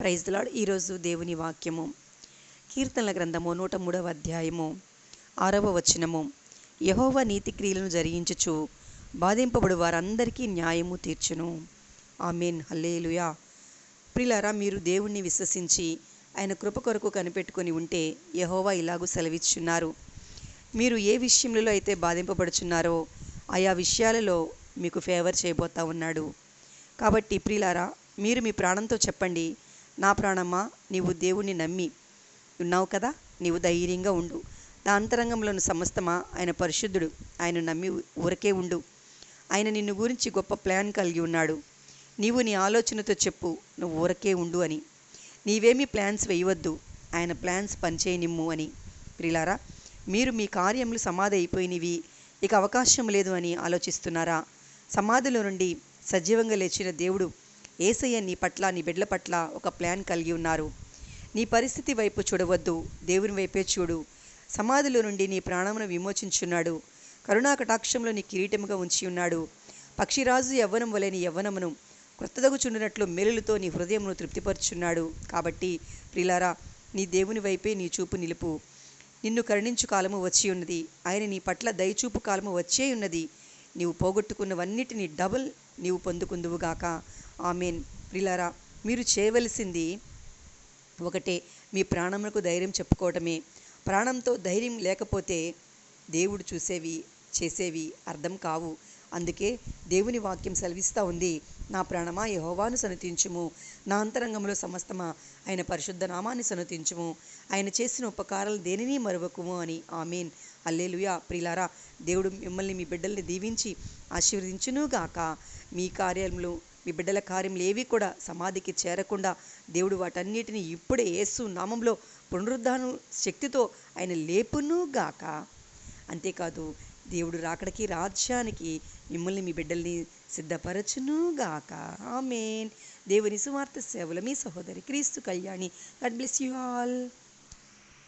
Praise lord ఈరోజు దేవుని వాక్యము. కీర్తనల గ్రంథము నూట మూడవ అధ్యాయము ఆరవ వచనము. యహోవ నీతి క్రియలను జరిగించుచు బాధింపబడు వారందరికీ న్యాయము తీర్చును. ఆమెన్. హల్లేలుయా. ప్రిలారా మీరు దేవుణ్ణి విశ్వసించి ఆయన కృప కొరకు కనిపెట్టుకొని ఉంటే యహోవా ఇలాగూ సెలవిచ్చున్నారు. మీరు ఏ విషయంలో అయితే బాధింపబడుచున్నారో ఆయా విషయాలలో మీకు ఫేవర్ చేయబోతా ఉన్నాడు. కాబట్టి ప్రిలారా మీరు మీ ప్రాణంతో చెప్పండి నా ప్రాణమా? నీవు దేవుణ్ణి నమ్మి ఉన్నావు కదా? నీవు ధైర్యంగా ఉండు. నా అంతరంగంలోని సమస్తమా? ఆయన పరిశుద్ధుడు. ఆయన నమ్మి ఊరకే ఉండు. ఆయన నిన్ను గురించి గొప్ప ప్లాన్ కలిగి ఉన్నాడు. నీవు నీ ఆలోచనతో చెప్పు. నువ్వు ఊరకే ఉండు అని. నీవేమీ ప్లాన్స్ వేయవద్దు. ఆయన ప్లాన్స్ పనిచేయనిమ్ము అని. ప్రిలారా మీరు మీ కార్యములు సమాధి అయిపోయినవి. ఇక అవకాశం లేదు అని ఆలోచిస్తున్నారా? సమాధిలో నుండి సజీవంగా లేచిన దేవుడు ఏసయ్య నీ పట్ల నీ బిడ్డల పట్ల ఒక ప్లాన్ కలిగి ఉన్నారు. నీ పరిస్థితి వైపు చూడవద్దు దేవుని వైపే చూడు. సమాధిలో నుండి నీ ప్రాణమును విమోచించున్నాడు. కరుణా కటాక్షంలో నీ కిరీటముగా ఉంచి ఉన్నాడు. పక్షిరాజు యవ్వనం వలె నీ యవ్వనమును క్రొత్తదగుచుండినట్లు మేలులతో నీ హృదయమును తృప్తిపరుచున్నాడు. కాబట్టి ప్రిలారా నీ దేవుని వైపే నీ చూపు నిలుపు. నిన్ను కరుణించు కాలము వచ్చి ఉన్నది. ఆయన నీ పట్ల దయచూపు కాలము వచ్చే ఉన్నది. నీవు పోగొట్టుకున్నవన్నిటినీ డబుల్ నీవు పొందుకుందువుగాక ఆమెన్. ప్రిలరా మీరు చేయవలసింది ఒకటే మీ ప్రాణములకు ధైర్యం చెప్పుకోవటమే. ప్రాణంతో ధైర్యం లేకపోతే దేవుడు చూసేవి చేసేవి అర్థం కావు. అందుకే దేవుని వాక్యం సెలవిస్తూ ఉంది. నా ప్రాణమా యహోవాను సనుతించుము. నా అంతరంగంలో సమస్తమా ఆయన పరిశుద్ధ నామాన్ని సనుతించుము. ఆయన చేసిన ఉపకారాలు దేనిని మరవకుము అని. ఆమెన్. అల్లేలుయా ప్రిలారా దేవుడు మిమ్మల్ని మీ బిడ్డల్ని దీవించి ఆశీర్వదించునుగాక. మీ కార్యములు మీ బిడ్డల కార్యములు ఏవి కూడా సమాధికి చేరకుండా దేవుడు వాటన్నిటిని ఇప్పుడే యేసు నామంలో పునరుద్ధానం శక్తితో ఆయన లేపునుగాక. అంతేకాదు దేవుడు రాకడికి రాజ్యానికి మిమ్మల్ని మీ బిడ్డల్ని సిద్ధపరచునుగాక. ఆమెన్. దేవుని సువార్త సేవల మీ సహోదరి క్రీస్తు Kalyani. God bless you all.